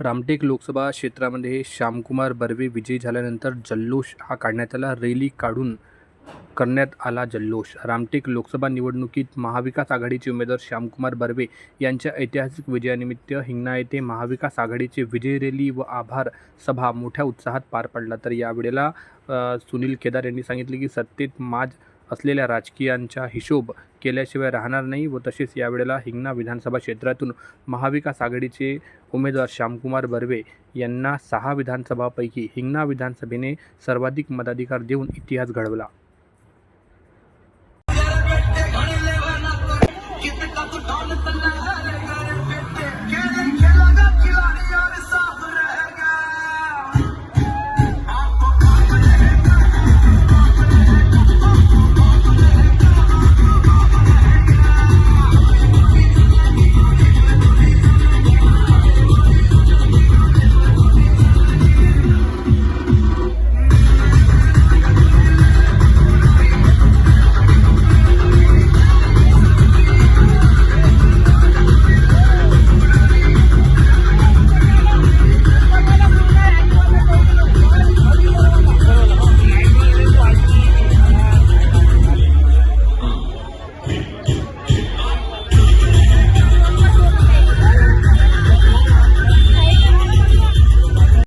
रामटेक लोकसभा क्षेत्रामध्ये श्यामकुमार बर्वे विजयी झाल्यानंतर जल्लोष हा काढण्यात आला. रॅली काढून करण्यात आला जल्लोष. रामटेक लोकसभा निवडणुकीत महाविकास आघाडीचे उमेदवार श्यामकुमार बर्वे यांच्या ऐतिहासिक विजयानिमित्त हिंगणा येथे महाविकास आघाडीचे विजय रॅली व आभार सभा मोठ्या उत्साहात पार पडला. तर यावेळेला सुनील केदार यांनी सांगितले की सत्तेत माज असलेल्या राजकीयांचा हिशोब केल्याशिवाय राहणार नाही व तसेच यावेळेला हिंगणा विधानसभा क्षेत्रातून महाविकास आघाडीचे उमेदवार श्यामकुमार बर्वे यांना सहा विधानसभापैकी हिंगणा विधानसभेने सर्वाधिक मताधिकार देऊन इतिहास घडवला.